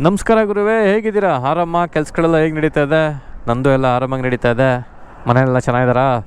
ನಮಸ್ಕಾರ ಗುರುವೇ, ಹೇಗಿದ್ದೀರಾ? ಆರಾಮ? ಕೆಲಸಗಳೆಲ್ಲ ಹೇಗೆ ನಡೀತಾ ಇದೆ? ನಂದು ಎಲ್ಲ ಆರಾಮಾಗಿ ನಡೀತಾ ಇದೆ. ಮನೆಯೆಲ್ಲ ಚೆನ್ನಾಗಿದ್ದಾರಾ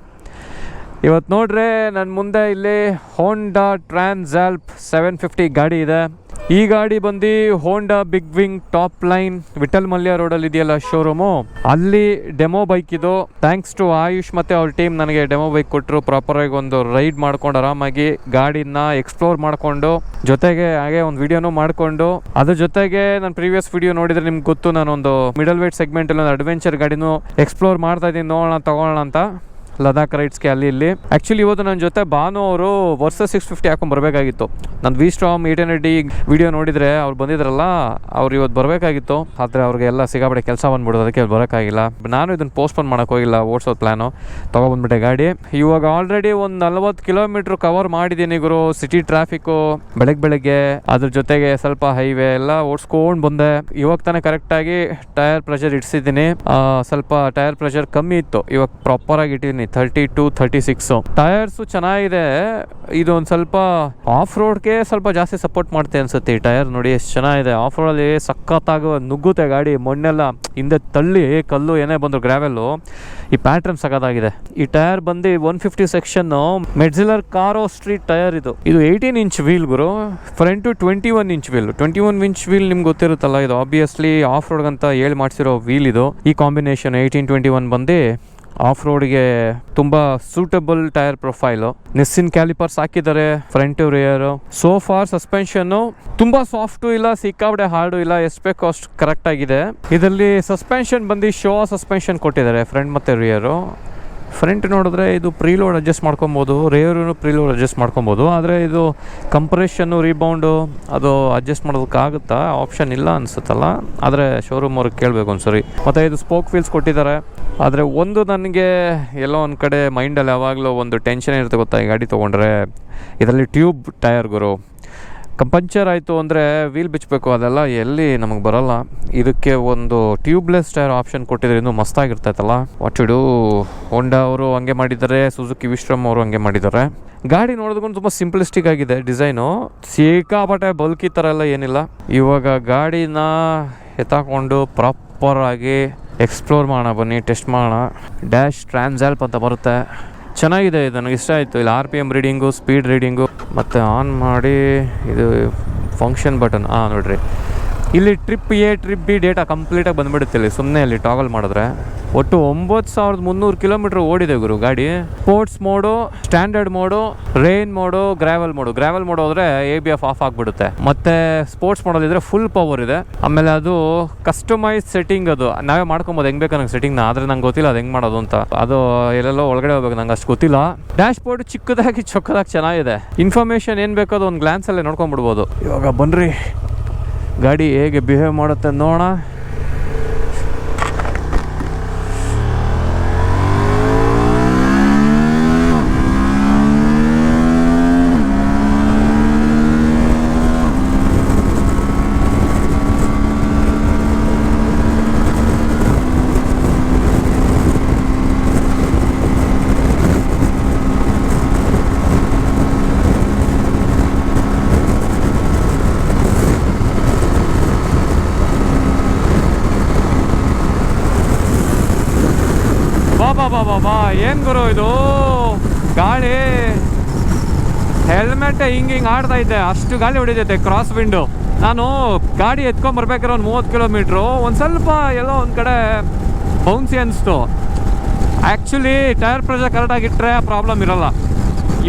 ಇವತ್ತು ನೋಡ್ರೆ ನನ್ನ ಮುಂದೆ ಇಲ್ಲಿ ಹೋಂಡಾ ಟ್ರಾನ್ಸಾಲ್ಪ್ ಸೆವೆನ್ ಫಿಫ್ಟಿ ಗಾಡಿ ಇದೆ. ಈ ಗಾಡಿ ಬಂದು Honda Big Wing Top Line Vittal Mallya ರೋಡಲ್ಲಿ ಇದೆಯಲ್ಲ ಶೋರೂಮು ಅಲ್ಲಿ ಡೆಮೋ ಬೈಕ್ ಇದು. ಥ್ಯಾಂಕ್ಸ್ ಟು ಆಯುಷ್ ಮತ್ತೆ ಅವ್ರ ಟೀಮ್ ನನಗೆ ಡೆಮೋ ಬೈಕ್ ಕೊಟ್ಟರು ಪ್ರಾಪರಾಗಿ ಒಂದು ರೈಡ್ ಮಾಡ್ಕೊಂಡು ಆರಾಮಾಗಿ ಗಾಡಿನ ಎಕ್ಸ್ಪ್ಲೋರ್ ಮಾಡಿಕೊಂಡು, ಜೊತೆಗೆ ಹಾಗೆ ಒಂದು ವಿಡಿಯೋನು ಮಾಡಿಕೊಂಡು. ಅದ್ರ ಜೊತೆಗೆ ನಾನು ಪ್ರೀವಿಯಸ್ ವಿಡಿಯೋ ನೋಡಿದ್ರೆ ನಿಮ್ಗೆ ಗೊತ್ತು, ನಾನೊಂದು ಮಿಡಲ್ ವೇಟ್ ಸೆಗ್ಮೆಂಟಲ್ಲಿ ಒಂದು ಅಡ್ವೆಂಚರ್ ಗಾಡಿನೂ ಎಕ್ಸ್ಪ್ಲೋರ್ ಮಾಡ್ತಾ ಇದ್ದೀನಿ. ನೋಡೋಣ, ತಗೊಳ್ಳೋಣ ಅಂತ. ಲದಾಖ್ ರೈಡ್ಸ್ಗೆ ಅಲ್ಲಿ ಇಲ್ಲಿ. ಆ್ಯಕ್ಚುಲಿ ಇವತ್ತು ನನ್ನ ಜೊತೆ ಭಾನು ಅವರು ವರ್ಸ ಸಿಕ್ಸ್ ಫಿಫ್ಟಿ ಹಾಕೊಂಡು ಬರಬೇಕಾಗಿತ್ತು. ನಾನು ವಿ ಸ್ಟ್ರಾಮ್ ಡಿ ವಿಡಿಯೋ ನೋಡಿದರೆ ಅವ್ರು ಬಂದಿದ್ರಲ್ಲ, ಅವ್ರು ಇವತ್ತು ಬರಬೇಕಾಗಿತ್ತು. ಆದರೆ ಅವ್ರಿಗೆ ಎಲ್ಲ ಸಿಗಾಬಡೆ ಕೆಲಸ ಬಂದ್ಬಿಡೋದು ಅದಕ್ಕೆ ಅವ್ರು ಬರೋಕ್ಕಾಗಿಲ್ಲ. ನಾನು ಇದನ್ನು ಪೋಸ್ಟ್ಪೋನ್ ಮಾಡೋಕೆ ಹೋಗಿಲ್ಲ ಓಡಿಸೋದು ಪ್ಲ್ಯಾನು ತೊಗೊಬಂದ್ಬಿಟ್ಟೆ ಗಾಡಿ. ಇವಾಗ ಆಲ್ರೆಡಿ ಒಂದು ನಲ್ವತ್ತು ಕಿಲೋಮೀಟ್ರ್ ಕವರ್ ಮಾಡಿದ್ದೀನಿ ಗುರು ಸಿಟಿ ಟ್ರಾಫಿಕ್ಕು ಬೆಳಗ್ಗೆ ಬೆಳಗ್ಗೆ. ಅದ್ರ ಜೊತೆಗೆ ಸ್ವಲ್ಪ ಹೈವೇ ಎಲ್ಲ ಓಡಿಸ್ಕೊಂಡು ಬಂದೆ. ಇವಾಗ ತಾನೇ ಕರೆಕ್ಟಾಗಿ ಟೈರ್ ಪ್ರೆಷರ್ ಇಡ್ಸಿದ್ದೀನಿ. ಸ್ವಲ್ಪ ಟೈರ್ ಪ್ರೆಷರ್ ಕಮ್ಮಿ ಇತ್ತು. ಇವಾಗ ಪ್ರಾಪರ್ ಆಗಿ ಇಟ್ಟಿದ್ದೀನಿ thirty two thirty six tyres ಚೆನ್ನಾಗಿದೆ. ಇದು ಒಂದು ಸ್ವಲ್ಪ ಆಫ್ ರೋಡ್ಗೆ ಸ್ವಲ್ಪ ಜಾಸ್ತಿ ಸಪೋರ್ಟ್ ಮಾಡುತ್ತೆ ಅನ್ಸುತ್ತೆ ಈ ಟೈರ್ ನೋಡಿ, ಎಷ್ಟು ಚೆನ್ನಾಗಿದೆ. ಆಫ್ ರೋಡಲ್ಲಿ ಸಖತ್ತಾಗ ನುಗ್ಗುತ್ತೆ ಗಾಡಿ. ಮಣ್ಣೆಲ್ಲ ಹಿಂದೆ ತಳ್ಳಿ, ಕಲ್ಲು, ಏನೇ ಬಂದ್ರು ಗ್ರಾವೆಲ್ಲು ಈ ಪ್ಯಾಟ್ರನ್ ಸಖತ್ತಾಗಿದೆ. ಈ ಟೈರ್ ಬಂದು one fifty section Metzeler Karoo street tyre ಇದು. ಇದು ಏಯ್ಟೀನ್ ಇಂಚ್ ವೀಲ್ ಗುರು. Front twenty one inch wheel twenty one inch wheel ನಿಮ್ಗೆ ಗೊತ್ತಿರುತ್ತಲ್ಲ, ಇದು ಆಬ್ವಿಯಸ್ಲಿ ಆಫ್ ರೋಡ್ ಅಂತ ಹೇಳಿ ಮಾಡಿಸಿರೋ ವೀಲ್ ಇದು. ಈ ಕಾಂಬಿನೇಷನ್ ಏಯ್ಟೀನ್ ಟ್ವೆಂಟಿ ಒನ್ ಬಂದು ಆಫ್ ರೋಡ್ಗೆ ತುಂಬ suitable tyre profile Nissin calipers ಹಾಕಿದ್ದಾರೆ front rear so far suspension ತುಂಬ ಸಾಫ್ಟು ಇಲ್ಲ ಸಿಕ್ಕಾಬಡೆ ಹಾರ್ಡು ಇಲ್ಲ ಎಷ್ಟು ಬೇಕೋ ಅಷ್ಟು ಕರೆಕ್ಟ್ ಆಗಿದೆ. ಇದರಲ್ಲಿ ಸಸ್ಪೆನ್ಷನ್ ಬಂದು ಶೋ ಸಸ್ಪೆನ್ಷನ್ ಕೊಟ್ಟಿದ್ದಾರೆ ಫ್ರಂಟ್ ಮತ್ತೆ ರಿಯರು ಫ್ರಂಟ್ ನೋಡಿದ್ರೆ ಇದು ಪ್ರೀಲೋಡ್ ಅಡ್ಜಸ್ಟ್ ಮಾಡ್ಕೊಬೋದು ರೇರು ಪ್ರೀಲೋಡ್ ಅಡ್ಜಸ್ಟ್ ಮಾಡ್ಕೊಬೋದು, ಆದರೆ ಇದು ಕಂಪ್ರೆಷನ್ನು ರೀಬೌಂಡು ಅದು ಅಡ್ಜಸ್ಟ್ ಮಾಡೋದಕ್ಕಾಗುತ್ತಾ? ಆಪ್ಷನ್ ಇಲ್ಲ ಅನಿಸುತ್ತಲ್ಲ. ಆದರೆ ಶೋರೂಮ್ ಅವ್ರಿಗೆ ಕೇಳಬೇಕು ಒಂದ್ಸರಿ. ಮತ್ತು ಇದು ಸ್ಪೋಕ್ ವೀಲ್ಸ್ ಕೊಟ್ಟಿದ್ದಾರೆ. ಆದರೆ ಒಂದು ನನಗೆ ಎಲ್ಲೋ ಒಂದು ಕಡೆ ಮೈಂಡಲ್ಲಿ ಯಾವಾಗಲೂ ಒಂದು ಟೆನ್ಷನ್ ಇರುತ್ತೆ ಗೊತ್ತಾ? ಈ ಗಾಡಿ ತೊಗೊಂಡ್ರೆ. ಇದರಲ್ಲಿ ಟ್ಯೂಬ್ ಟೈರ್ ಗುರು. ಪಂಚರ್ ಆಯಿತು ಅಂದರೆ ವೀಲ್ ಬಿಚ್ಚಬೇಕು ಅದೆಲ್ಲ ಎಲ್ಲಿ ನಮಗೆ ಬರಲ್ಲ. ಇದಕ್ಕೆ ಒಂದು ಟ್ಯೂಬ್ಲೆಸ್ ಟೈರ್ ಆಪ್ಷನ್ ಕೊಟ್ಟಿದ್ರೆ ಇನ್ನೂ ಮಸ್ತಾಗಿರ್ತೈತಲ್ಲ. ವಾಟ್ ಇಡು ಹೋಂಡಾ ಅವರು ಹಂಗೆ ಮಾಡಿದ್ದಾರೆ ಸುಜುಕಿ ವಿಶ್ರಮ್ ಅವರು ಹಂಗೆ ಮಾಡಿದ್ದಾರೆ. ಗಾಡಿ ನೋಡಿದ್ರು ತುಂಬ ಸಿಂಪ್ಲಿಸ್ಟಿಕ್ ಆಗಿದೆ ಡಿಸೈನು ಸಿಕ್ಕಾಪಟ್ಟೆ ಬಲ್ಕಿ ಥರ ಎಲ್ಲ ಏನಿಲ್ಲ. ಇವಾಗ ಗಾಡಿನ ಎತ್ತಾಕೊಂಡು ಪ್ರಾಪರಾಗಿ ಎಕ್ಸ್ಪ್ಲೋರ್ ಮಾಡೋಣ ಬನ್ನಿ ಟೆಸ್ಟ್ ಮಾಡೋಣ. ಡ್ಯಾಶ್ ಟ್ರಾನ್ಸಾಲ್ಪ್ ಅಂತ ಬರುತ್ತೆ. ಚೆನ್ನಾಗಿದೆ, ಇದು ನನಗೆ ಇಷ್ಟ ಆಯಿತು. ಇಲ್ಲಿ R P M reading speed reading ಮತ್ತು ಆನ್ ಮಾಡಿ ಇದು ಫಂಕ್ಷನ್ ಬಟನ್ ಹಾಂ ನೋಡ್ರಿ. ಇಲ್ಲಿ trip A trip B data ಕಂಪ್ಲೀಟಾಗಿ ಬಂದ್ಬಿಡುತ್ತೆ ಇಲ್ಲಿ. ಸುಮ್ಮನೆ ಅಲ್ಲಿ ಟ್ರಾವೆಲ್ ಮಾಡಿದ್ರೆ. ಒಟ್ಟು ಒಂಬತ್ತು ಸಾವಿರದ ಮುನ್ನೂರು ಕಿಲೋಮೀಟ್ರ್ ಓಡಿದೆ ಗುರು ಗಾಡಿ. Sports mode standard mode rain mode gravel mode gravel mode ಹೋದ್ರೆ ಎ ಬಿ ಎಫ್ ಆಫ್ ಆಗಿಬಿಡುತ್ತೆ. ಮತ್ತೆ ಸ್ಪೋರ್ಟ್ಸ್ ಮಾಡೋದಿದ್ರೆ ಫುಲ್ ಪವರ್ ಇದೆ. ಆಮೇಲೆ ಅದು ಕಸ್ಟಮೈಸ್ ಸೆಟ್ಟಿಂಗ್ ಅದು. ನಾವೇ ಮಾಡ್ಕೊಬೋದು, ಹೆಂಗ್ ಬೇಕು ನಂಗೆ ಸೆಟ್ಟಿಂಗ್ನ ಆದರೆ ನಂಗೆ ಗೊತ್ತಿಲ್ಲ ಅದು ಹೆಂಗ್ ಮಾಡೋದು ಅಂತ. ಅದು ಎಲ್ಲೆಲ್ಲೋ ಒಳಗಡೆ ಹೋಗ್ಬೇಕು, ನಂಗೆ ಅಷ್ಟು ಗೊತ್ತಿಲ್ಲ. ಡ್ಯಾಶ್ ಬೋರ್ಡ್ ಚಿಕ್ಕದಾಗಿ, ಚೊಕ್ಕದಾಗಿ ಚೆನ್ನಾಗಿದೆ. ಇನ್ಫಾರ್ಮೇಶನ್ ಏನು ಬೇಕೋ ಅದು ಒಂದು ಗ್ಲಾನ್ಸಲ್ಲೇ ನೋಡ್ಕೊಂಡ್ಬಿಡ್ಬೋದು. ಇವಾಗ ಬನ್ರಿ. ಗಾಡಿ ಹೇಗೆ ಬಿಹೇವ್ ಮಾಡುತ್ತೆ ನೋಡೋಣ. ಬಾ ಬಾ ಬಾ ಬಾ ಬಾ ಏನು ಗುರು ಇದು? ಗಾಳಿ. ಹೆಲ್ಮೆಟ್ ಹಿಂಗೆ ಹಿಂಗೆ ಆಡ್ತಾ ಇದ್ದೆ. ಅಷ್ಟು ಗಾಳಿ ಹೊಡಿತೈತೆ ಕ್ರಾಸ್ ವಿಂಡು ನಾನು ಗಾಡಿ ಎತ್ಕೊಂಡ್ ಬರ್ಬೇಕಾದ್ರೆ ಒಂದು ಮೂವತ್ತು ಕಿಲೋಮೀಟ್ರು. ಒಂದು ಸ್ವಲ್ಪ ಎಲ್ಲೋ ಒಂದು ಕಡೆ ಬೌನ್ಸಿ ಅನಿಸ್ತು. ಆ್ಯಕ್ಚುಲಿ ಟೈರ್ ಪ್ರೆಷರ್ ಕರೆಕ್ಟಾಗಿಟ್ಟರೆ ಪ್ರಾಬ್ಲಮ್ ಇರಲ್ಲ.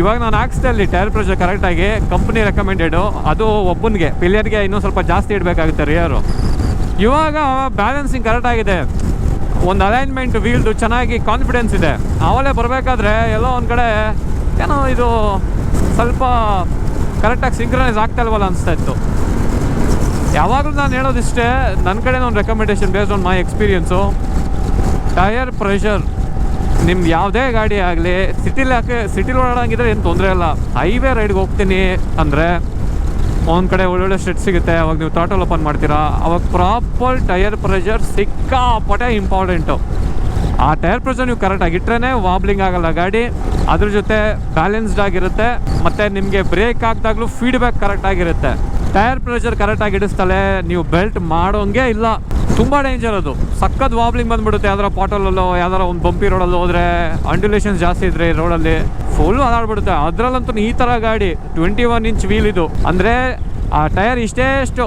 ಇವಾಗ ನಾನು ಹಾಕ್ಸ್ದೆ ಅಲ್ಲಿ ಟೈರ್ ಪ್ರೆಷರ್ ಕರೆಕ್ಟಾಗಿ ಕಂಪ್ನಿ ರೆಕಮೆಂಡೆಡು ಅದು ಒಬ್ಬನಿಗೆ ಪಿಲಿಯರ್ಗೆ ಇನ್ನೂ ಸ್ವಲ್ಪ ಜಾಸ್ತಿ ಇಡಬೇಕಾಗುತ್ತೆ ರಿಯರು ಇವಾಗ ಬ್ಯಾಲೆನ್ಸಿಂಗ್ ಕರೆಕ್ಟಾಗಿದೆ ಒಂದು ಅಲೈನ್ಮೆಂಟ್ ವೀಲ್ದು ಚೆನ್ನಾಗಿ ಕಾನ್ಫಿಡೆನ್ಸ್ ಇದೆ. ಅವಲೇ ಬರಬೇಕಾದ್ರೆ ಎಲ್ಲೋ ಒಂದು ಕಡೆ ಏನೋ ಇದು ಸ್ವಲ್ಪ ಕರೆಕ್ಟಾಗಿ ಸಿಂಕ್ರನೈಸ್ ಆಗ್ತಾ ಇಲ್ವಲ್ಲ ಅನಿಸ್ತಾ ಇತ್ತು. ಯಾವಾಗಲೂ ನಾನು ಹೇಳೋದಿಷ್ಟೇ ನನ್ನ ಕಡೆ ಒಂದು recommendation based on my experience tyre pressure ನಿಮ್ದು ಯಾವುದೇ ಗಾಡಿ ಆಗಲಿ ಸಿಟಿಲಿ ಹಾಕಿ ಸಿಟಿಲಿ ಓಡಾಡೋಂಗಿದ್ರೆ ಏನು ತೊಂದರೆ ಇಲ್ಲ. ಹೈವೇ ರೈಡ್ಗೆ ಹೋಗ್ತೀನಿ ಅಂದರೆ ಒಂದು ಕಡೆ ಒಳ್ಳೊಳ್ಳೆ ಸ್ಟೆಟ್ ಸಿಗುತ್ತೆ, ಅವಾಗ ನೀವು ಥಾಟಲ್ ಓಪನ್ ಮಾಡ್ತೀರಾ. ಅವಾಗ ಪ್ರಾಪರ್ ಟೈರ್ ಪ್ರೆಷರ್ ಸಿಕ್ಕಾಪಟ್ಟೆ ಇಂಪಾರ್ಟೆಂಟು ಆ ಟೈರ್ ಪ್ರೆಷರ್ ನೀವು ಕರೆಕ್ಟಾಗಿ ಇಟ್ಟರೆ ವಾಬ್ಲಿಂಗ್ ಆಗಲ್ಲ ಗಾಡಿ. ಅದ್ರ ಜೊತೆ ಬ್ಯಾಲೆನ್ಸ್ಡ್ ಆಗಿರುತ್ತೆ, ಮತ್ತು ನಿಮಗೆ ಬ್ರೇಕ್ ಹಾಕಿದಾಗಲೂ ಫೀಡ್ಬ್ಯಾಕ್ ಕರೆಕ್ಟಾಗಿರುತ್ತೆ ಟೈರ್ ಪ್ರೆಷರ್ ಕರೆಕ್ಟಾಗಿ ಇಡಿಸ್ತಲೇ ನೀವು ಬೆಲ್ಟ್ ಮಾಡೋಂಗೆ ಇಲ್ಲ. ತುಂಬ ಡೇಂಜರ್ ಅದು. ಸಖತ್ ವಾಬ್ಲಿಂಗ್ ಬಂದ್ಬಿಡುತ್ತೆ, ಯಾವ್ದಾರ ಪಾಟಲಲ್ಲೋ ಯಾವ್ದಾರ ಒಂದು ಬಂಪಿ ರೋಡಲ್ಲಿ ಹೋದ್ರೆ ಅಂಡ್ಯುಲೇಷನ್ಸ್ ಜಾಸ್ತಿ ಇದ್ರೆ ರೋಡಲ್ಲಿ ಫುಲ್ ಅದಾಡ್ಬಿಡುತ್ತೆ ಅದ್ರಲ್ಲಂತೂ ಈ ಥರ ಗಾಡಿ ಟ್ವೆಂಟಿ ಒನ್ ಇಂಚ್ ವೀಲ್ ಇದು. ಅಂದರೆ, ಆ ಟೈರ್ ಇಷ್ಟೇಷ್ಟು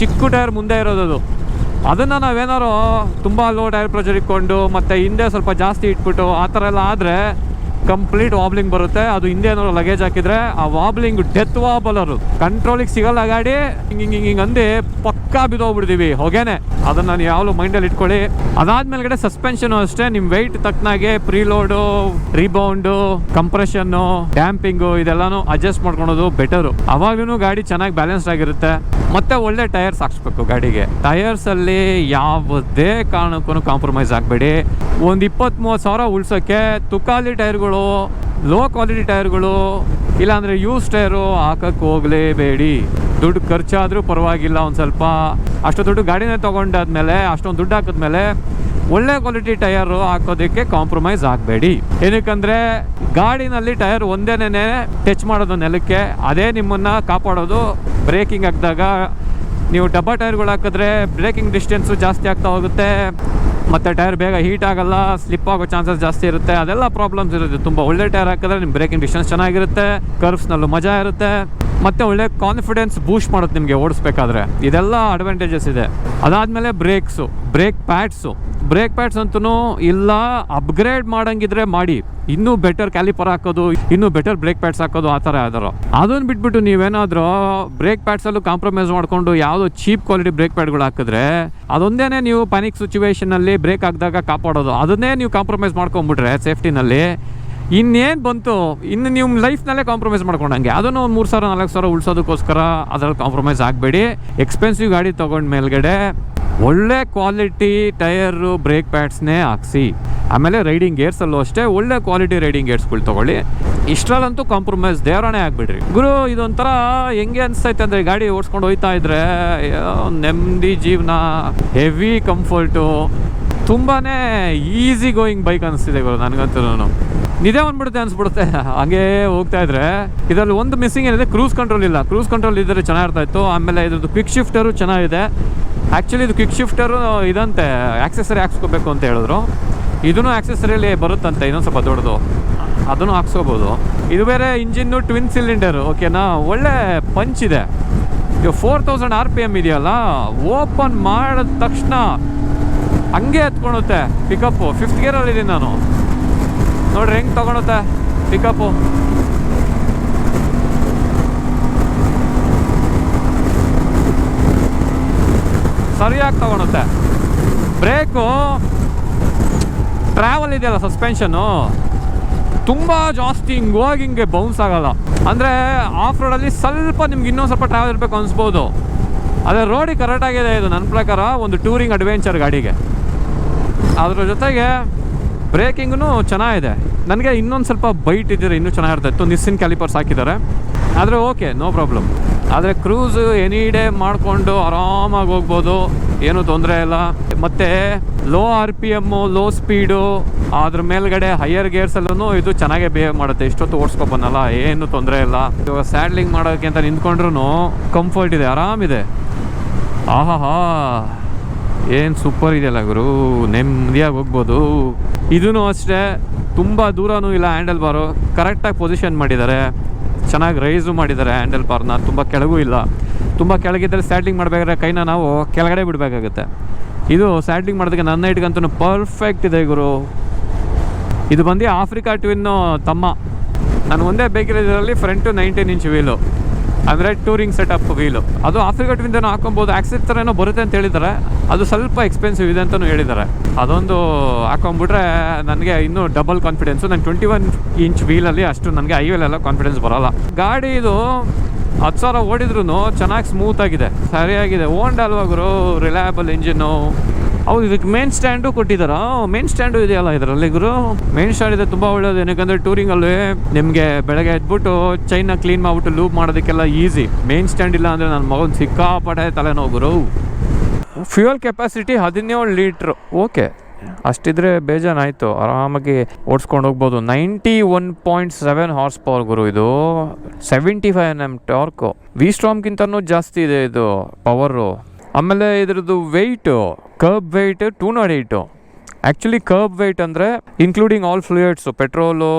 ಚಿಕ್ಕ ಟೈರ್ ಮುಂದೆ ಇರೋದು ಅದು. ಅದನ್ನು ನಾವೇನಾರು ತುಂಬ ಲೋ ಟೈರ್ ಪ್ರೆಷರ್ ಇಟ್ಕೊಂಡು, ಮತ್ತು ಹಿಂದೆ ಸ್ವಲ್ಪ ಜಾಸ್ತಿ ಇಟ್ಬಿಟ್ಟು, ಆ ಥರ ಎಲ್ಲ ಆದರೆ ಕಂಪ್ಲೀಟ್ ವಾಬ್ಲಿಂಗ್ ಬರುತ್ತೆ. ಅದು ಹಿಂದೆ ಏನಾದ್ರು ಲಗೇಜ್ ಹಾಕಿದ್ರೆ ಆ ವಾಬ್ಲಿಂಗ್ ಡೆತ್ ವಾಬಲರು ಕಂಟ್ರೋಲಿಗೆ ಸಿಗಲ್ಲ ಗಾಡಿ. ಹಿಂಗೆ ಹಿಂಗೆ ಹಿಂಗೆ ಅಂದು ಪಕ್ಕಾ ಬಿದ್ದೋಗ್ಬಿಡ್ತೀವಿ. ಹೊಗೆನೆ. ಅದನ್ನ ನಾನು ಯಾವಾಗಲೂ ಮೈಂಡಲ್ಲಿ ಇಟ್ಕೊಳ್ಳಿ. ಅದಾದ್ಮೇಲೆ ಸಸ್ಪೆನ್ಷನ್ ಅಷ್ಟೇ. ನಿಮ್ಮ ವೆಯ್ಟ್ ತಕ್ಕನಾಗೆ ಪ್ರೀಲೋಡು ರೀಬೌಂಡು ಕಂಪ್ರೆಷನ್ನು ಡ್ಯಾಂಪಿಂಗು ಇದೆಲ್ಲಾನು ಅಡ್ಜಸ್ಟ್ ಮಾಡ್ಕೊಳೋದು ಬೆಟರು ಅವಾಗ್ಲೂ ಗಾಡಿ ಚೆನ್ನಾಗಿ ಬ್ಯಾಲೆನ್ಸ್ಡ್ ಆಗಿರುತ್ತೆ. ಮತ್ತೆ ಒಳ್ಳೆ ಟೈರ್ಸ್ ಹಾಕ್ಸ್ಬೇಕು ಗಾಡಿಗೆ. ಟೈರ್ಸ್ ಅಲ್ಲಿ ಯಾವುದೇ ಕಾರಣಕ್ಕೂ ಕಾಂಪ್ರಮೈಸ್ ಆಗಬೇಡಿ. ಒಂದು ಇಪ್ಪತ್ತ್ ಮೂವತ್ತು ಸಾವಿರ ಉಳ್ಸೋಕ್ಕೆ ತುಕಾಲಿ ಟೈರ್ಗಳು ಲೋ ಕ್ವಾಲಿಟಿ ಟೈರ್ಗಳು, ಇಲ್ಲಾಂದರೆ ಯೂಸ್ ಟೈರು ಹಾಕಕ್ಕೆ ಹೋಗಲೇಬೇಡಿ. ದುಡ್ಡು ಖರ್ಚಾದರೂ ಪರವಾಗಿಲ್ಲ, ಒಂದು ಸ್ವಲ್ಪ ಅಷ್ಟು ದುಡ್ಡು ಗಾಡಿನೇ ತೊಗೊಂಡಾದ್ಮೇಲೆ, ಅಷ್ಟೊಂದು ದುಡ್ಡು ಹಾಕಿದ್ಮೇಲೆ ಒಳ್ಳೆ ಕ್ವಾಲಿಟಿ ಟೈರು ಹಾಕೋದಕ್ಕೆ ಕಾಂಪ್ರಮೈಸ್ ಆಗಬೇಡಿ. ಏನಕ್ಕಂದರೆ, ಗಾಡಿನಲ್ಲಿ ಟೈರ್ ಒಂದೇನೇ ಟಚ್ ಮಾಡೋದು ನೆಲಕ್ಕೆ, ಅದೇ ನಿಮ್ಮನ್ನು ಕಾಪಾಡೋದು. ಬ್ರೇಕಿಂಗ್ ಹಾಕಿದಾಗ ನೀವು ಡಬ್ಬ ಟೈರ್ಗಳು ಹಾಕಿದ್ರೆ ಬ್ರೇಕಿಂಗ್ ಡಿಸ್ಟೆನ್ಸು ಜಾಸ್ತಿ ಆಗ್ತಾ ಹೋಗುತ್ತೆ. ಮತ್ತು ಟೈರ್ ಬೇಗ ಹೀಟ್ ಆಗಲ್ಲ ಸ್ಲಿಪ್ ಆಗೋ ಚಾನ್ಸಸ್ ಜಾಸ್ತಿ ಇರುತ್ತೆ. ಅದೆಲ್ಲ ಪ್ರಾಬ್ಲಮ್ಸ್ ಇರುತ್ತೆ. ತುಂಬ ಒಳ್ಳೆ ಟೈರ್ ಹಾಕಿದ್ರೆ ನಿಮ್ಮ ಬ್ರೇಕಿಂಗ್ ಡಿಸ್ಟೆನ್ಸ್ ಚೆನ್ನಾಗಿರುತ್ತೆ ಕರ್ವ್ಸ್ನಲ್ಲೂ ಮಜಾ ಇರುತ್ತೆ. ಮತ್ತು ಒಳ್ಳೆ ಕಾನ್ಫಿಡೆನ್ಸ್ ಬೂಸ್ಟ್ ಮಾಡುತ್ತೆ ನಿಮಗೆ ಓಡಿಸ್ಬೇಕಾದ್ರೆ. ಇದೆಲ್ಲ ಅಡ್ವಾಂಟೇಜಸ್ ಇದೆ. ಅದಾದಮೇಲೆ brakes brake pads brake pads ಅಂತೂ ಇಲ್ಲ ಅಪ್ಗ್ರೇಡ್ ಮಾಡಂಗಿದ್ರೆ ಮಾಡಿ. ಇನ್ನೂ ಬೆಟರ್ ಕ್ಯಾಲಿಪರ್ ಹಾಕೋದು, ಇನ್ನೂ ಬೆಟರ್ ಬ್ರೇಕ್ ಪ್ಯಾಡ್ಸ್ ಹಾಕೋದು ಆ ಥರ ಯಾವ್ದಾರು ಅದನ್ನು ಬಿಟ್ಬಿಟ್ಟು ನೀವೇನಾದರೂ ಬ್ರೇಕ್ ಪ್ಯಾಡ್ಸಲ್ಲೂ ಕಾಂಪ್ರಮೈಸ್ ಮಾಡಿಕೊಂಡು ಯಾವುದೋ ಚೀಪ್ ಕ್ವಾಲಿಟಿ ಬ್ರೇಕ್ ಪ್ಯಾಡ್ಗಳು ಹಾಕಿದ್ರೆ ಅದೊಂದೇ ನೀವು ಪ್ಯಾನಿಕ್ ಸಿಚುವೇಶನಲ್ಲಿ ಬ್ರೇಕ್ ಹಾಕಿದಾಗ ಕಾಪಾಡೋದು. ಅದನ್ನೇ ನೀವು ಕಾಂಪ್ರಮೈಸ್ ಮಾಡ್ಕೊಂಡ್ಬಿಟ್ರೆ ಸೇಫ್ಟಿನಲ್ಲಿ ಇನ್ನೇನು ಬಂತು? ಇನ್ನು ನೀವು ಲೈಫ್ನಲ್ಲೇ ಕಾಂಪ್ರಮೈಸ್ ಮಾಡ್ಕೊಂಡಂಗೆ ಅದನ್ನು ಒಂದು ಮೂರು ಸಾವಿರ, ನಾಲ್ಕು ಸಾವಿರ ಉಳಿಸೋದಕ್ಕೋಸ್ಕರ ಅದ್ರಲ್ಲಿ ಕಾಂಪ್ರಮೈಸ್ ಆಗಬೇಡಿ. ಎಕ್ಸ್ಪೆನ್ಸಿವ್ ಗಾಡಿ ತೊಗೊಂಡ ಮೇಲ್ಗಡೆ ಒಳ್ಳೆ ಕ್ವಾಲಿಟಿ ಟೈರು ಬ್ರೇಕ್ ಪ್ಯಾಡ್ಸ್ನೇ ಹಾಕ್ಸಿ. ಆಮೇಲೆ ರೈಡಿಂಗ್ ಗೇರ್ಸಲ್ಲೂ ಅಷ್ಟೇ ಒಳ್ಳೆ ಕ್ವಾಲಿಟಿ ರೈಡಿಂಗ್ ಗೇರ್ಸ್ಗಳು ತೊಗೊಳ್ಳಿ. ಇಷ್ಟರಲ್ಲಂತೂ ಕಾಂಪ್ರಮೈಸ್ ದೇವರಣೆ ಆಗ್ಬಿಡ್ರಿ. ಗುರು, ಇದೊಂಥರ ಹೆಂಗೆ ಅನಿಸ್ತೈತೆ ಅಂದರೆ ಗಾಡಿ ಓಡಿಸ್ಕೊಂಡು ಹೋಯ್ತಾ ಇದ್ರೆ ನೆಮ್ಮದಿ ಜೀವನ ಹೆವಿ ಕಂಫರ್ಟು ತುಂಬಾ ಈಸಿ ಗೋಯಿಂಗ್ ಬೈಕ್ ಅನಿಸ್ತಿದೆ ಗುರು ನನಗಂತೂ ನಿದ್ದೆ ಬಂದ್ಬಿಡುತ್ತೆ ಅನ್ಸ್ಬಿಡುತ್ತೆ. ಹಂಗೆ ಹೋಗ್ತಾ ಇದ್ರೆ. ಇದರಲ್ಲಿ ಒಂದು ಮಿಸ್ಸಿಂಗ್ ಏನಿದೆ ಕ್ರೂಸ್ ಕಂಟ್ರೋಲ್ ಇಲ್ಲ. ಕ್ರೂಸ್ ಕಂಟ್ರೋಲ್ ಇದ್ದರೆ ಚೆನ್ನಾಗಿರ್ತಾ ಇತ್ತು ಆಮೇಲೆ ಇದ್ರದ್ದು ಕ್ವಿಕ್ ಶಿಫ್ಟರು ಚೆನ್ನಾಗಿದೆ. ಆ್ಯಕ್ಚುಲಿ ಇದು ಕ್ವಿಕ್ ಶಿಫ್ಟರು ಇದಂತೆ. ಆಕ್ಸೆಸರಿ ಹಾಕ್ಸ್ಕೋಬೇಕು ಅಂತ ಹೇಳಿದ್ರು. ಇದೂ ಆಕ್ಸೆಸರಿಯಲ್ಲಿ ಬರುತ್ತಂತೆ, ಇನ್ನೊಂದು ಸ್ವಲ್ಪ ದೊಡ್ಡದು. ಅದನ್ನು ಹಾಕ್ಸ್ಕೋಬೋದು. ಇದು ಬೇರೆ ಇಂಜಿನ್ನು ಟ್ವಿನ್ ಸಿಲಿಂಡರ್ ಓಕೆನಾ ಒಳ್ಳೆ ಪಂಚ್ ಇದೆ. ಇದು four thousand R P M ಇದೆಯಲ್ಲ? ಓಪನ್ ಮಾಡಿದ ತಕ್ಷಣ ಹಂಗೆ ಎತ್ಕೊಳುತ್ತೆ ಪಿಕಪ್ಪು ಫಿಫ್ತ್ ಗೇರಲ್ಲಿದ್ದೀನಿ ನಾನು. ನೋಡ್ರಿ ಹೆಂಗೆ ತಗೊಳುತ್ತೆ ಪಿಕಪ್ಪು ಸರಿಯಾಗಿ ತಗೊಳುತ್ತೆ ಬ್ರೇಕು ಟ್ರಾವೆಲ್ ಇದೆಯಲ್ಲ ಸಸ್ಪೆನ್ಷನ್ನು ತುಂಬ ಜಾಸ್ತಿ ಹಿಂಗೆ ಹೋಗಿ ಹಿಂಗೆ ಬೌನ್ಸ್ ಆಗೋಲ್ಲ. ಅಂದರೆ ಆಫ್ ರೋಡಲ್ಲಿ ಸ್ವಲ್ಪ ನಿಮ್ಗೆ ಇನ್ನೊಂದು ಸ್ವಲ್ಪ ಟ್ರಾವೆಲ್ ಇರಬೇಕು ಅನಿಸ್ಬೋದು. ಅದೇ ರೋಡಿಗೆ ಕರೆಕ್ಟಾಗಿದೆ ಇದು. ನನ್ನ ಪ್ರಕಾರ ಒಂದು ಟೂರಿಂಗ್ ಅಡ್ವೆಂಚರ್ ಗಾಡಿಗೆ. ಅದ್ರ ಜೊತೆಗೆ ಬ್ರೇಕಿಂಗೂ ಚೆನ್ನಾಗಿದೆ. ನನಗೆ ಇನ್ನೊಂದು ಸ್ವಲ್ಪ ಬೈಟ್ ಇದ್ದರೆ ಇನ್ನೂ ಚೆನ್ನಾಗಿರ್ತಾಯಿತ್ತು ನಿಸ್ಸಿನ್ ಕ್ಯಾಲಿಪರ್ಸ್ ಹಾಕಿದ್ದಾರೆ. ಆದರೆ ಓಕೆ ನೋ ಪ್ರಾಬ್ಲಮ್ ಆದರೆ ಕ್ರೂಸ್ ಎನಿ ಡೇ ಮಾಡಿಕೊಂಡು ಆರಾಮಾಗಿ ಹೋಗ್ಬೋದು. ಏನೂ ತೊಂದರೆ ಇಲ್ಲ. ಮತ್ತು low R P M low speed ಅದ್ರ ಮೇಲ್ಗಡೆ ಹೈಯರ್ ಗೇರ್ಸಲ್ಲೂ ಇದು ಚೆನ್ನಾಗೇ ಬಿಹೇವ್ ಮಾಡುತ್ತೆ. ಇಷ್ಟೊತ್ತು ಓಡಿಸ್ಕೊಬನ್ನಲ್ಲ ಏನು ತೊಂದರೆ ಇಲ್ಲ. ಇವಾಗ ಸ್ಯಾಡ್ಲಿಂಗ್ ಮಾಡೋಕ್ಕೆ ಅಂತ ನಿಂತ್ಕೊಂಡ್ರು ಕಂಫರ್ಟ್ ಇದೆ, ಆರಾಮಿದೆ. ಆಹಾ ಏನು ಸೂಪರ್ ಇದೆಯಲ್ಲ ಗುರು? ನೆಮ್ಮದಿಯಾಗಿ ಹೋಗ್ಬೋದು. ಇದೂ ಅಷ್ಟೇ, ತುಂಬ ದೂರನೂ ಇಲ್ಲ ಹ್ಯಾಂಡಲ್ ಬಾರು ಕರೆಕ್ಟಾಗಿ ಪೊಸಿಷನ್ ಮಾಡಿದ್ದಾರೆ. ಚೆನ್ನಾಗಿ ರೈಸು ಮಾಡಿದ್ದಾರೆ ಹ್ಯಾಂಡಲ್ ಬಾರ್ನ ತುಂಬ ಕೆಳಗೂ ಇಲ್ಲ. ತುಂಬ ಕೆಳಗಿದ್ದರೆ ಸ್ಯಾಟ್ಲಿಂಗ್ ಮಾಡಬೇಕಾದ್ರೆ ಕೈನ ನಾವು ಕೆಳಗಡೆ ಬಿಡಬೇಕಾಗುತ್ತೆ. ಇದು ಸ್ಯಾಟ್ಲಿಂಗ್ ಮಾಡೋದಕ್ಕೆ ನನ್ನ ಇಟ್ಕಂತೂ ಪರ್ಫೆಕ್ಟ್ ಇದೆ ಗುರು. ಇದು ಬಂದು ಆಫ್ರಿಕಾ ಟ್ವಿನ್ನು ತಮ್ಮ. ನಾನು ಒಂದೇ ಬೇಕಿರೋದ್ರಲ್ಲಿ ಫ್ರಂಟು ನೈಂಟೀನ್ ಇಂಚ್ ವೀಲು ಅಂದರೆ ಟೂರಿಂಗ್ ಸೆಟಪ್ ವೀಲು ಅದು ಆಫ್ರಿಕಟ್ ಟ್ವಿನ್ದನೂ ಹಾಕೊಬೋದು. ಆಕ್ಸಿಸ್ ಥರನೋ ಬರುತ್ತೆ ಅಂತ ಹೇಳಿದ್ದಾರೆ. ಅದು ಸ್ವಲ್ಪ ಎಕ್ಸ್ಪೆನ್ಸಿವ್ ಇದೆ ಅಂತಲೂ ಹೇಳಿದ್ದಾರೆ. ಅದೊಂದು ಹಾಕೊಂಬಿಟ್ರೆ ನನಗೆ ಇನ್ನೂ ಡಬಲ್ ಕಾನ್ಫಿಡೆನ್ಸು ನಾನು ಟ್ವೆಂಟಿ ಒನ್ ಇಂಚ್ ವೀಲಲ್ಲಿ ಅಷ್ಟು ನನಗೆ ಐವೇಲೆಲ್ಲ ಕಾನ್ಫಿಡೆನ್ಸ್ ಬರೋಲ್ಲ. ಗಾಡಿ ಇದು ಹತ್ತು ಸಾವಿರ ಓಡಿದ್ರು ಚೆನ್ನಾಗಿ ಸ್ಮೂತ್ ಆಗಿದೆ. ಸರಿಯಾಗಿದೆ. ಓನ್ ಅಲ್ವಾ ಗುರು? ರಿಲಯಬಲ್ ಇಂಜಿನ್ನು ಹೌದು, ಇದಕ್ಕೆ ಮೇನ್ ಸ್ಟ್ಯಾಂಡು ಕೊಟ್ಟಿದ್ದಾರಾ ಮೇನ್ ಸ್ಟ್ಯಾಂಡು ಇದೆಯಲ್ಲ ಇದರಲ್ಲಿ ಗುರು? ಮೇನ್ ಸ್ಟ್ಯಾಂಡ್ ಇದೆ ತುಂಬ ಒಳ್ಳೇದು. ಏನಕ್ಕಂದ್ರೆ ಟೂರಿಂಗಲ್ಲಿ ನಿಮಗೆ ಬೆಳಗ್ಗೆ ಎದ್ಬಿಟ್ಟು ಚೈನ ಕ್ಲೀನ್ ಮಾಡಿಬಿಟ್ಟು ಲೂಪ್ ಮಾಡೋದಕ್ಕೆಲ್ಲ ಈಸಿ ಮೇನ್ ಸ್ಟ್ಯಾಂಡ್ ಇಲ್ಲ ಅಂದರೆ ನನ್ನ ಮಗನ ಸಿಕ್ಕಾಪಟ್ಟೆ ತಲೆನೋವು ಗುರು. ಫ್ಯೂಯಲ್ ಕೆಪಾಸಿಟಿ ಹದಿನೇಳು ಲೀಟ್ರು. ಓಕೆ ಅಷ್ಟಿದ್ರೆ ಬೇಜಾನಾಯಿತು. ಆರಾಮಾಗಿ ಓಡಿಸ್ಕೊಂಡು ಹೋಗ್ಬೋದು. Ninety one point seven horse power ಗುರು ಇದು. Seventy five N M torque V ಸ್ಟ್ರಾಮ್ಗಿಂತನೂ ಜಾಸ್ತಿ ಇದೆ ಇದು ಪವರು ಆಮೇಲೆ ಇದ್ರದ್ದು weight kerb weight two nought eight actually kerb weight ಅಂದರೆ including all fluids petrol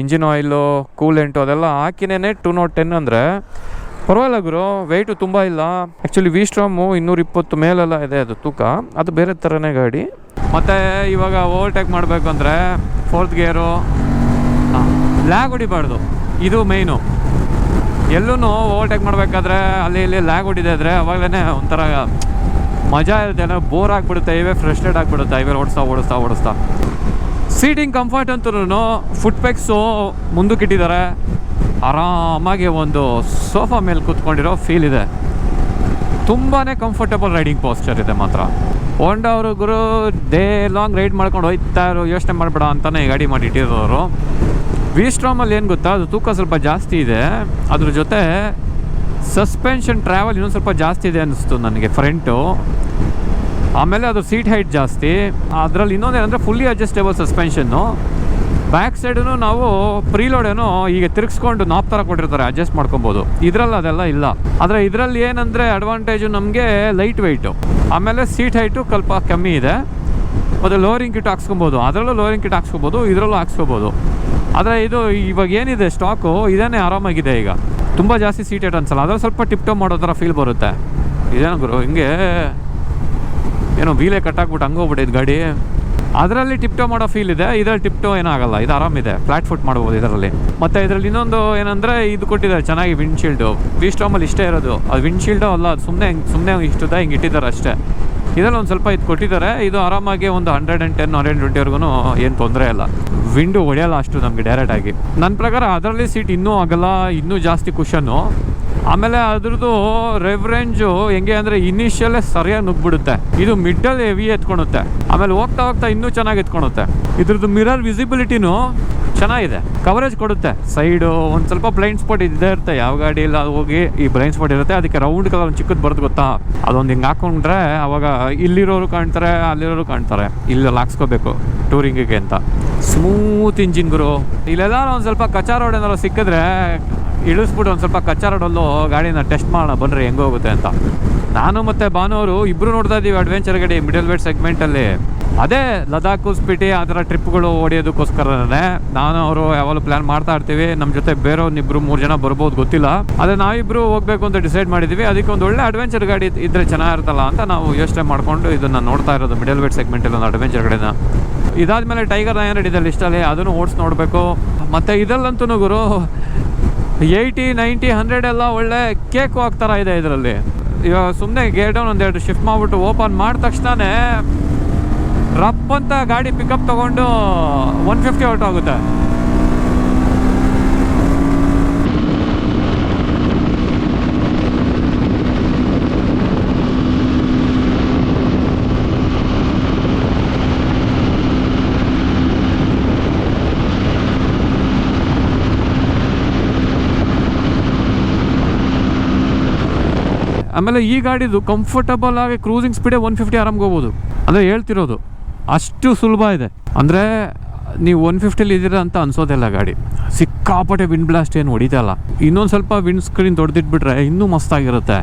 engine oil coolant ಅದೆಲ್ಲ ಹಾಕಿನೇ ಟೂ ನಾಟ್ ಟೆನ್ ಅಂದರೆ ಪರವಾಗಿಲ್ಲ ಗುರು ವೆಯ್ಟು ತುಂಬ ಇಲ್ಲ. ಆ್ಯಕ್ಚುಲಿ ವಿ ಸ್ಟ್ರಾಮು ಇನ್ನೂರ ಇಪ್ಪತ್ತು ಮೇಲೆಲ್ಲ ಇದೆ ಅದು ತೂಕ. ಅದು ಬೇರೆ ಥರನೇ ಗಾಡಿ. ಮತ್ತು ಇವಾಗ ಓವರ್ಟೇಕ್ ಮಾಡಬೇಕು ಅಂದರೆ ಫೋರ್ತ್ ಗೇರು ಲ್ಯಾಗ್ ಹೊಡಿಬಾರ್ದು. ಇದು ಮೇಯ್ನು ಎಲ್ಲೂ ಓವರ್ಟೇಕ್ ಮಾಡಬೇಕಾದ್ರೆ ಅಲ್ಲಿ ಇಲ್ಲಿ ಲ್ಯಾಗ್ ಹೊಡಿದೆ ಆದರೆ ಅವಾಗಲೇ ಒಂಥರ ಮಜಾ ಇರುತ್ತೆ ಬೋರ್ ಆಗಿಬಿಡುತ್ತೆ ಇವೇ ಫ್ರಸ್ಟ್ರೇಟ್ ಆಗಿಬಿಡುತ್ತೆ ಇವೇ ಓಡಿಸ್ತಾ ಓಡಿಸ್ತಾ ಓಡಿಸ್ತಾ. ಸೀಟಿಂಗ್ ಕಂಫರ್ಟ್ ಅಂತೂ ಫುಟ್ ಪೆಕ್ಸು ಮುಂದಕ್ಕಿಟ್ಟಿದ್ದಾರೆ ಆರಾಮಾಗಿ ಒಂದು ಸೋಫಾ ಮೇಲೆ ಕೂತ್ಕೊಂಡಿರೋ ಫೀಲ್ ಇದೆ. ತುಂಬಾ ಕಂಫರ್ಟಬಲ್ ರೈಡಿಂಗ್ ಪೋಸ್ಚರ್ ಇದೆ ಮಾತ್ರ. ಹೋಂಡಾ ಅವರು ಗುರು ಡೇ ಲಾಂಗ್ ರೈಡ್ ಮಾಡ್ಕೊಂಡು ಹೋಗ್ತಾ ಇರೋ, ಯೋಚನೆ ಮಾಡಬೇಡ ಅಂತಲೇ ಈ ಗಾಡಿ ಮಾಡಿ ಇಟ್ಟಿರೋರು. ವಿ ಸ್ಟ್ರಾಮಲ್ಲಿ ಏನು ಗೊತ್ತಾ, ಅದು ತೂಕ ಸ್ವಲ್ಪ ಜಾಸ್ತಿ ಇದೆ. ಅದ್ರ ಜೊತೆ ಸಸ್ಪೆನ್ಷನ್ ಟ್ರಾವೆಲ್ ಇನ್ನೊಂದು ಸ್ವಲ್ಪ ಜಾಸ್ತಿ ಇದೆ ಅನ್ನಿಸ್ತು ನನಗೆ ಫ್ರಂಟು ಆಮೇಲೆ ಅದು ಸೀಟ್ ಹೈಟ್ ಜಾಸ್ತಿ. ಅದರಲ್ಲಿ ಇನ್ನೊಂದೇನೆಂದರೆ ಫುಲ್ಲಿ ಅಡ್ಜಸ್ಟೇಬಲ್ ಸಸ್ಪೆನ್ಷನ್ನು ಬ್ಯಾಕ್ ಸೈಡೂ ನಾವು ಪ್ರೀಲೋಡ್ ಏನೋ ಈಗ ತಿರ್ಗಿಸ್ಕೊಂಡು ನಾಪ್ ಥರ ಕೊಟ್ಟಿರ್ತಾರೆ ಅಡ್ಜಸ್ಟ್ ಮಾಡ್ಕೊಬೋದು. ಇದರಲ್ಲಿ ಅದೆಲ್ಲ ಇಲ್ಲ. ಆದರೆ ಇದರಲ್ಲಿ ಏನಂದರೆ ಅಡ್ವಾಂಟೇಜು ನಮಗೆ ಲೈಟ್ ವೆಯ್ಟು ಆಮೇಲೆ ಸೀಟ್ ಹೈಟು ಸ್ವಲ್ಪ ಕಮ್ಮಿ ಇದೆ. ಮತ್ತು ಲೋರಿಂಗ್ ಕಿಟ್ ಹಾಕ್ಸ್ಕೊಬೋದು. ಅದರಲ್ಲೂ ಲೋರಿಂಗ್ ಕಿಟ್ ಹಾಕ್ಸ್ಕೊಬೋದು, ಇದರಲ್ಲೂ ಹಾಕ್ಸ್ಕೊಬೋದು. ಆದರೆ ಇದು ಇವಾಗ ಏನಿದೆ ಸ್ಟಾಕು ಇದೇನೇ ಆರಾಮಾಗಿದೆ ಈಗ. ತುಂಬ ಜಾಸ್ತಿ ಸೀಟ್ ಹೈಟ್ ಅನ್ಸಲ್ಲ. ಅದರಲ್ಲಿ ಸ್ವಲ್ಪ ಟಿಪ್ ಟಾಪ್ ಮಾಡೋ ಥರ ಫೀಲ್ ಬರುತ್ತೆ. ಇದೇನು ಗುರು, ಹಿಂಗೆ ಏನೋ ವೀಲೇ ಕಟ್ಟಾಕ್ಬಿಟ್ಟು ಹಂಗೆ ಹೋಗ್ಬಿಟ್ಟಿದ್ದು ಗಾಡಿ. ಅದರಲ್ಲಿ ಟಿಪ್ಟೋ ಮಾಡೋ ಫೀಲ್ ಇದೆ, ಇದರಲ್ಲಿ ಟಿಪ್ಟೋ ಏನಾಗಲ್ಲ ಇದು ಆರಾಮಿದೆ ಫ್ಲಾಟ್ ಫುಟ್ ಮಾಡ್ಬೋದು ಇದರಲ್ಲಿ. ಮತ್ತು ಇದರಲ್ಲಿ ಇನ್ನೊಂದು ಏನಂದರೆ, ಇದು ಕೊಟ್ಟಿದ್ದಾರೆ, ಚೆನ್ನಾಗಿ ವಿಂಡ್ಶೀಲ್ಡು ವಿ ಸ್ಟಾಮಲ್ಲಿ ಇಷ್ಟೇ ಇರೋದು. ಅದು ವಿಂಡ್ಶೀಲ್ಡು ಅಲ್ಲ, ಅದು ಸುಮ್ಮನೆ ಸುಮ್ಮನೆ ಇಷ್ಟದ ಹಿಂಗೆ ಇಟ್ಟಿದ್ದಾರೆ ಅಷ್ಟೇ. ಇದರಲ್ಲಿ ಒಂದು ಸ್ವಲ್ಪ ಇದು ಕೊಟ್ಟಿದ್ದಾರೆ, ಇದು ಆರಾಮಾಗಿ ಒಂದು ಹಂಡ್ರೆಡ್ ಆ್ಯಂಡ್ ಟೆನ್ ಹಂಡ್ರೆಡ್ ಟ್ವೆಂಟಿವರೆಗೂ ಏನು ತೊಂದರೆ ಇಲ್ಲ. ವಿಂಡು ಹೊಡೆಯಲ್ಲ ಅಷ್ಟು ನಮಗೆ ಡೈರೆಕ್ಟಾಗಿ ನನ್ನ ಪ್ರಕಾರ ಅದರಲ್ಲಿ ಸೀಟ್ ಇನ್ನೂ ಆಗಲ್ಲ, ಇನ್ನೂ ಜಾಸ್ತಿ ಕುಷನ್ನು ಆಮೇಲೆ ಅದ್ರದ್ದು ರೇಂಜ್ ಹೆಂಗೆ ಅಂದರೆ ಇನಿಷಿಯಲ್ಲೇ ಸರಿಯಾಗಿ ನುಗ್ಬಿಡುತ್ತೆ ಇದು ಮಿಡ್ಡಲ್ಲಿ ಹೆವಿ ಎತ್ಕೊಳುತ್ತೆ ಆಮೇಲೆ ಹೋಗ್ತಾ ಹೋಗ್ತಾ ಇನ್ನೂ ಚೆನ್ನಾಗಿ ಎತ್ಕೊಳುತ್ತೆ ಇದ್ರದ್ದು ಮಿರರ್ ವಿಸಿಬಿಲಿಟಿನೂ ಚೆನ್ನಾಗಿದೆ. ಕವರೇಜ್ ಕೊಡುತ್ತೆ. ಸೈಡು ಒಂದು ಸ್ವಲ್ಪ ಬ್ಲೈಂಡ್ ಸ್ಪಾಟ್ ಇದ್ದೇ ಇರುತ್ತೆ. ಯಾವ ಗಾಡಿ ಇಲ್ಲ ಹೋಗಿ ಈ ಬ್ಲೈಂಡ್ ಸ್ಪಾಟ್ ಇರುತ್ತೆ. ಅದಕ್ಕೆ ರೌಂಡ್ ಕಲರ್ ಒಂದು ಚಿಕ್ಕದು ಬರೋದು ಗೊತ್ತಾ? ಅದೊಂದು ಹಿಂಗೆ ಹಾಕೊಂಡ್ರೆ ಅವಾಗ ಇಲ್ಲಿರೋರು ಕಾಣ್ತಾರೆ, ಅಲ್ಲಿರೋರು ಕಾಣ್ತಾರೆ. ಇಲ್ಲಿ ಹಾಕ್ಸ್ಕೋಬೇಕು ಟೂರಿಂಗಿಗೆ ಅಂತ. ಸ್ಮೂತ್ ಇಂಜಿನ್ ಗುರು. ಇಲ್ಲೆಲ್ಲ ಒಂದು ಸ್ವಲ್ಪ ಕಚಾ ರೋಡ್ ಏನಾದ್ರು ಸಿಕ್ಕಿದ್ರೆ ಇಳಿಸ್ಬಿಟ್ಟು ಒಂದು ಸ್ವಲ್ಪ ಕಚ್ಚಾ ರೋಡಲ್ಲೂ ಗಾಡಿನ ಟೆಸ್ಟ್ ಮಾಡೋಣ ಬನ್ನಿರಿ ಹೆಂಗೋಗುತ್ತೆ ಅಂತ. ನಾನು ಮತ್ತು ಭಾನುವರು ಇಬ್ಬರು ನೋಡ್ತಾ ಇದ್ದೀವಿ ಅಡ್ವೆಂಚರ್ ಗಾಡಿ ಮಿಡಲ್ ವೇಟ್ ಸೆಗ್ಮೆಂಟಲ್ಲಿ ಅದೇ ಲದಾಖು ಸ್ಪಿಟಿ ಆ ಥರ ಟ್ರಿಪ್ಗಳು ಹೊಡೆಯೋದಕ್ಕೋಸ್ಕರನೇ ನಾನು ಅವರು ಯಾವಾಗಲೂ ಪ್ಲ್ಯಾನ್ ಮಾಡ್ತಾ ಇರ್ತೀವಿ. ನಮ್ಮ ಜೊತೆ ಬೇರೆಯವ್ರನ್ನಿಬ್ರು ಮೂರು ಜನ ಬರ್ಬೋದು, ಗೊತ್ತಿಲ್ಲ. ಅದೇ ನಾವಿಬ್ಬರು ಹೋಗಬೇಕು ಅಂತ ಡಿಸೈಡ್ ಮಾಡಿದ್ದೀವಿ ಅದಕ್ಕೆ ಒಂದು ಒಳ್ಳೆ ಅಡ್ವೆಂಚರ್ ಗಾಡಿ ಇದ್ದರೆ ಚೆನ್ನಾಗಿರುತ್ತಲ್ಲ ಅಂತ ನಾವು ಯೋಚನೆ ಮಾಡಿಕೊಂಡು ಇದನ್ನು ನೋಡ್ತಾ ಇರೋದು ಮಿಡಲ್ ವೇಟ್ ಸೆಗ್ಮೆಂಟಲ್ಲಿ ಒಂದು ಅಡ್ವೆಂಚರ್ ಗಾಡಿನ. ಇದಾದಮೇಲೆ ಟೈಗರ್ ನೈನ್ ಇದೆ ಲಿಸ್ಟಲ್ಲಿ ಅದನ್ನು ಓಡಿಸಿ ನೋಡಬೇಕು. ಮತ್ತು ಇದರಲ್ಲಂತೂ ಗುರು ಏಯ್ಟಿ, ನೈಂಟಿ, ಹಂಡ್ರೆಡ್ ಎಲ್ಲ ಒಳ್ಳೆ ಕೇಕ್ ವಾಕ್ ಥರ ಇದೆ ಇದರಲ್ಲಿ. ಇವಾಗ ಸುಮ್ಮನೆ ಗೇರ್ ಡೌನ್ ಒಂದೆರಡು ಶಿಫ್ಟ್ ಮಾಡಿಬಿಟ್ಟು ಓಪನ್ ಮಾಡಿದ ತಕ್ಷಣವೇ ರಪ್ ಅಂತ ಗಾಡಿ ಪಿಕಪ್ ತೊಗೊಂಡು ಒನ್ ಫಿಫ್ಟಿ ಹೊರಟೋಗುತ್ತೆ. ಆಮೇಲೆ ಈ ಗಾಡಿದು ಕಂಫರ್ಟಬಲ್ ಆಗಿ ಕ್ರೂಸಿಂಗ್ ಸ್ಪೀಡೇ ಒನ್ ಫಿಫ್ಟಿ ಆರಾಮ್ಗೆ ಹೋಗ್ಬೋದು. ಅಂದರೆ ಹೇಳ್ತಿರೋದು, ಅಷ್ಟು ಸುಲಭ ಇದೆ. ಅಂದರೆ ನೀವು ಒನ್ ಫಿಫ್ಟಿಲಿ ಇದ್ದೀರಾ ಅಂತ ಅನ್ಸೋದಿಲ್ಲ ಗಾಡಿ. ಸಿಕ್ಕಾಪಟ್ಟೆ ವಿಂಡ್ ಬ್ಲಾಸ್ಟ್ ಏನು ಹೊಡಿತಲ್ಲ ಇನ್ನೊಂದು ಸ್ವಲ್ಪ ವಿಂಡ್ ಸ್ಕ್ರೀನ್ ದೊಡ್ಡದಿಟ್ಬಿಟ್ರೆ ಇನ್ನೂ ಮಸ್ತಾಗಿರುತ್ತೆ.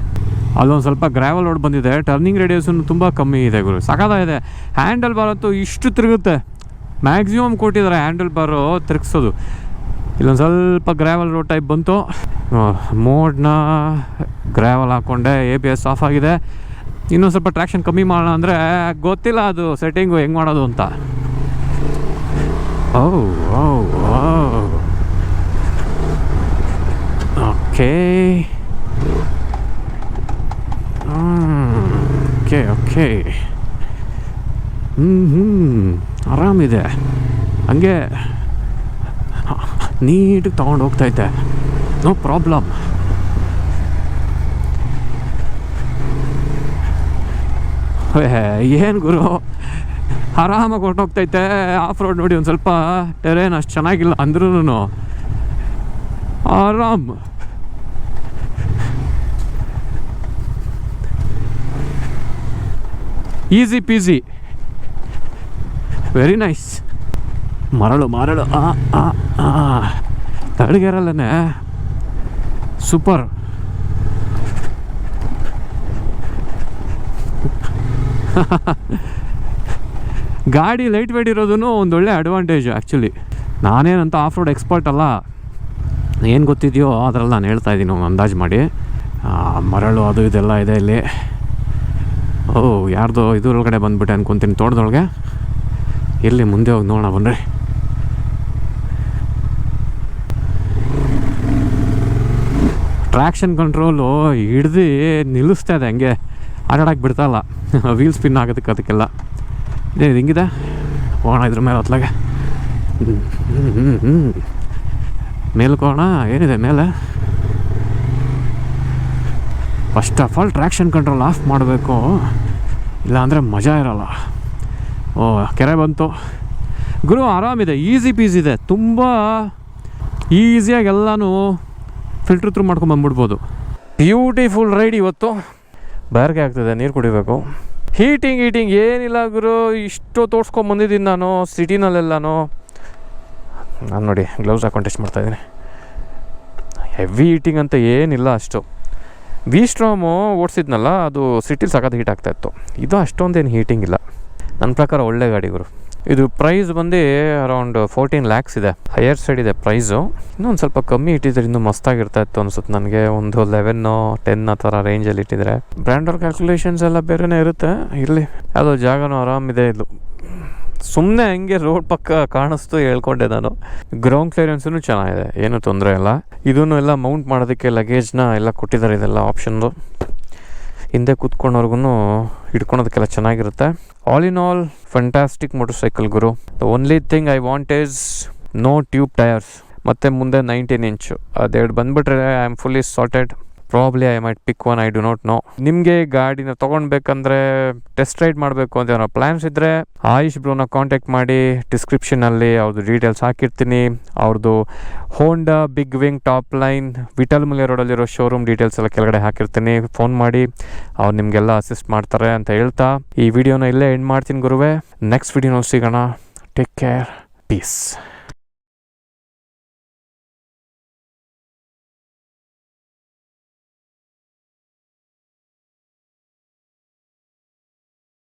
ಅಲ್ಲೊಂದು ಸ್ವಲ್ಪ ಗ್ರಾವಲ್ ರೋಡ್ ಬಂದಿದೆ ಟರ್ನಿಂಗ್ ರೇಡಿಯಸ್ನು ತುಂಬ ಕಮ್ಮಿ ಇದೆ ಗುರು. ಇದೆ. ಹ್ಯಾಂಡಲ್ ಬಾರ್ ಅಂತೂ ಇಷ್ಟು ತಿರುಗುತ್ತೆ. ಮ್ಯಾಕ್ಸಿಮಮ್ ಕೊಟ್ಟಿದ್ದಾರೆ ಹ್ಯಾಂಡಲ್ ಬಾರು ತಿರುಗಿಸೋದು. ಇಲ್ಲೊಂದು ಸ್ವಲ್ಪ ಗ್ರಾವಲ್ ರೋಡ್ ಟೈಪ್ ಬಂತು. ಮೋಡ್ನ ಗ್ರಾವಲ್ ಹಾಕ್ಕೊಂಡೆ ಎ ಬಿ ಎಸ್ ಆಫ್ ಆಗಿದೆ. ಇನ್ನೊಂದು ಸ್ವಲ್ಪ ಟ್ರ್ಯಾಕ್ಷನ್ ಕಮ್ಮಿ ಮಾಡೋಣ ಅಂದರೆ ಗೊತ್ತಿಲ್ಲ ಅದು ಸೆಟ್ಟಿಂಗು ಹೆಂಗೆ ಮಾಡೋದು ಅಂತ. Oh okay. Okay okay. ಹ್ಞೂ ಹ್ಞೂ ಆರಾಮಿದೆ. ಹಂಗೆ ನೀಟಾಗಿ ತೊಗೊಂಡು ಹೋಗ್ತೈತೆ ನೋ ಪ್ರಾಬ್ಲಮ್ ಏನು ಗುರು? ಆರಾಮಾಗಿ ಹೊರಟೋಗ್ತೈತೆ. ಆಫ್ ರೋಡ್ ನೋಡಿ ಒಂದು ಸ್ವಲ್ಪ ಟೆರೇನ್ ಅಷ್ಟು ಚೆನ್ನಾಗಿಲ್ಲ ಅಂದ್ರೂ ಆರಾಮ್. ಈಸಿ ಪೀಸಿ ವೆರಿ ನೈಸ್ ಮರಳು ಮರಳು. ಆ ತಳಗೇರಲ್ಲೇ ಸೂಪರ್ ಗಾಡಿ ಲೈಟ್ ವೇಟ್ ಇರೋದೂ ಒಳ್ಳೆ ಅಡ್ವಾಂಟೇಜ್ ಆ್ಯಕ್ಚುಲಿ ನಾನೇನಂತ ಆಫ್ ರೋಡ್ ಎಕ್ಸ್ಪರ್ಟ್ ಅಲ್ಲ. ಏನು ಗೊತ್ತಿದೆಯೋ ಅದರಲ್ಲಿ ನಾನು ಹೇಳ್ತಾ ಇದ್ದೀನಿ ಅಂದಾಜು ಮಾಡಿ. ಮರಳು ಅದು ಇದೆಲ್ಲ ಇದೆ ಇಲ್ಲಿ. ಓ, ಯಾರ್ದೋ ಇದರೊಳಗಡೆ ಬಂದುಬಿಟ್ಟೆ ಅನ್ಕೊತೀನಿ ತೋಟದೊಳಗೆ. ಇಲ್ಲಿ ಮುಂದೆ ಹೋಗಿ ನೋಡೋಣ ಬನ್ರಿ. ಟ್ರ್ಯಾಕ್ಷನ್ ಕಂಟ್ರೋಲು ಹಿಡ್ದು ನಿಲ್ಲಿಸ್ತಾ ಇದೆ, ಹಂಗೆ ಆಟಾಡಕ್ಕೆ ಬಿಡ್ತಾಯಿಲ್ಲ ವೀಲ್ ಸ್ಪಿನ್ ಆಗೋದಕ್ಕೆ ಅದಕ್ಕೆಲ್ಲ. ಇದೇ ಹಿಂಗಿದೆ? ಹೋಗೋಣ ಇದ್ರ ಮೇಲೆ ಹೊತ್ಲಾಗೆ. ಮೇಲ್ಕೋಣ ಏನಿದೆ ಮೇಲೆ? First of all traction control off ಮಾಡಬೇಕು. ಇಲ್ಲಾಂದರೆ ಮಜಾ ಇರೋಲ್ಲ. ಓ, ಕೆರೆ ಬಂತು. ಗುರು, ಆರಾಮಿದೆ ಈಸಿ ಪೀಸ್ ಇದೆ. ತುಂಬ ಈಸಿಯಾಗಿ ಎಲ್ಲನೂ ಫಿಲ್ಟ್ರ್ ತ್ರೂ ಮಾಡ್ಕೊಂಡು ಬಂದ್ಬಿಡ್ಬೋದು. ಬ್ಯೂಟಿಫುಲ್ ರೈಡ್ ಇವತ್ತು. ಬೇರೆಗೆ ಆಗ್ತದೆ, ನೀರು ಕುಡಿಬೇಕು. ಹೀಟಿಂಗ್ ಹೀಟಿಂಗ್ ಏನಿಲ್ಲ ಗುರು, ಇಷ್ಟು ತೋರ್ಸ್ಕೊಂಡು ಬಂದಿದ್ದೀನಿ ನಾನು ಸಿಟಿನಲ್ಲೆಲ್ಲನೂ ನಾನು ನೋಡಿ ಗ್ಲೌಸ್ ಹಾಕೊಂಡು ಟೆಸ್ಟ್ ಮಾಡ್ತಾಯಿದ್ದೀನಿ ಹೆವಿ ಹೀಟಿಂಗ್ ಅಂತ ಏನಿಲ್ಲ ಅಷ್ಟು. ವಿ ಸ್ಟ್ರಾಮು ಓಡಿಸಿದ್ನಲ್ಲ, ಅದು ಸಿಟಿಲಿ ಸಖತ್ ಹೀಟ್ ಆಗ್ತಾಯಿತ್ತು ಇದು ಅಷ್ಟೊಂದೇನು ಹೀಟಿಂಗ್ ಇಲ್ಲ. ನನ್ನ ಪ್ರಕಾರ ಒಳ್ಳೆ ಗಾಡಿ ಗುರು. ಇದು ಪ್ರೈಸ್ ಬಂದು ಅರೌಂಡ್ ಫೋರ್ಟೀನ್ ಲ್ಯಾಕ್ಸ್ ಇದೆ. ಹೈಯರ್ ಸೈಡ್ ಇದೆ ಪ್ರೈಸು ಇನ್ನೊಂದು ಸ್ವಲ್ಪ ಕಮ್ಮಿ ಇಟ್ಟಿದ್ರೆ ಇನ್ನೂ ಮಸ್ತಾಗಿರ್ತಾ ಇತ್ತು ಅನ್ಸುತ್ತೆ ನನಗೆ. ಒಂದು ಲೆವೆನ್ನು ಟೆನ್ ಆ ಥರ ರೇಂಜಲ್ಲಿ ಇಟ್ಟಿದ್ರೆ. ಬ್ರ್ಯಾಂಡರ್ ಕ್ಯಾಲ್ಕುಲೇಷನ್ಸ್ ಎಲ್ಲ ಬೇರೆನೇ ಇರುತ್ತೆ. ಇರಲಿ. ಯಾವುದೋ ಜಾಗನೂ ಆರಾಮಿದೆ ಇದು. ಸುಮ್ಮನೆ ಹಂಗೆ ರೋಡ್ ಪಕ್ಕ ಕಾಣಿಸ್ತು ಹೇಳ್ಕೊಂಡೆ ನಾನು. ಗ್ರೌಂಡ್ ಕ್ಲಿಯರೆನ್ಸೂ ಚೆನ್ನಾಗಿದೆ. ಏನೂ ತೊಂದರೆ ಇಲ್ಲ. ಇದನ್ನು ಎಲ್ಲ ಮೌಂಟ್ ಮಾಡೋದಕ್ಕೆ ಲಗೇಜ್ನ ಎಲ್ಲ ಕೊಟ್ಟಿದ್ದಾರೆ ಇದೆಲ್ಲ ಆಪ್ಷನ್ದು ಹಿಂದೆ ಕೂತ್ಕೊಂಡವ್ರಿಗೂ ಹಿಡ್ಕೊಳೋದಕ್ಕೆಲ್ಲ ಚೆನ್ನಾಗಿರುತ್ತೆ. All in all fantastic motorcycle Guru the only thing I want is no tube tyres ಮತ್ತು ಮುಂದೆ ನೈನ್ಟೀನ್ ಇಂಚು ಅದೆರಡು ಬಂದುಬಿಟ್ರೆ I am fully sorted probably I might pick one I do not know ನಿಮಗೆ ಗಾಡಿನ ತೊಗೊಳ್ಬೇಕಂದ್ರೆ ಟೆಸ್ಟ್ ರೈಡ್ ಮಾಡಬೇಕು ಅಂತ ಏನೋ plans ಇದ್ದರೆ ಆಯುಷ್ ಬ್ರೋನ ಕಾಂಟ್ಯಾಕ್ಟ್ ಮಾಡಿ ಡಿಸ್ಕ್ರಿಪ್ಷನಲ್ಲಿ ಅವ್ರದ್ದು ಡೀಟೇಲ್ಸ್ ಹಾಕಿರ್ತೀನಿ. ಅವ್ರದ್ದು Honda Big Wing top line Vittal Mallya ರೋಡಲ್ಲಿರೋ showroom details ಎಲ್ಲ ಕೆಳಗಡೆ ಹಾಕಿರ್ತೀನಿ. ಫೋನ್ ಮಾಡಿ, ಅವ್ರು ನಿಮಗೆಲ್ಲ ಅಸಿಸ್ಟ್ ಮಾಡ್ತಾರೆ ಅಂತ ಹೇಳ್ತಾ. ಈ ವಿಡಿಯೋನ ಇಲ್ಲೇ ಎಂಡ್ ಮಾಡ್ತೀನಿ ಗುರುವೆ. ನೆಕ್ಸ್ಟ್ ವಿಡಿಯೋನಲ್ಲಿ ಸಿಗೋಣ. Take care piece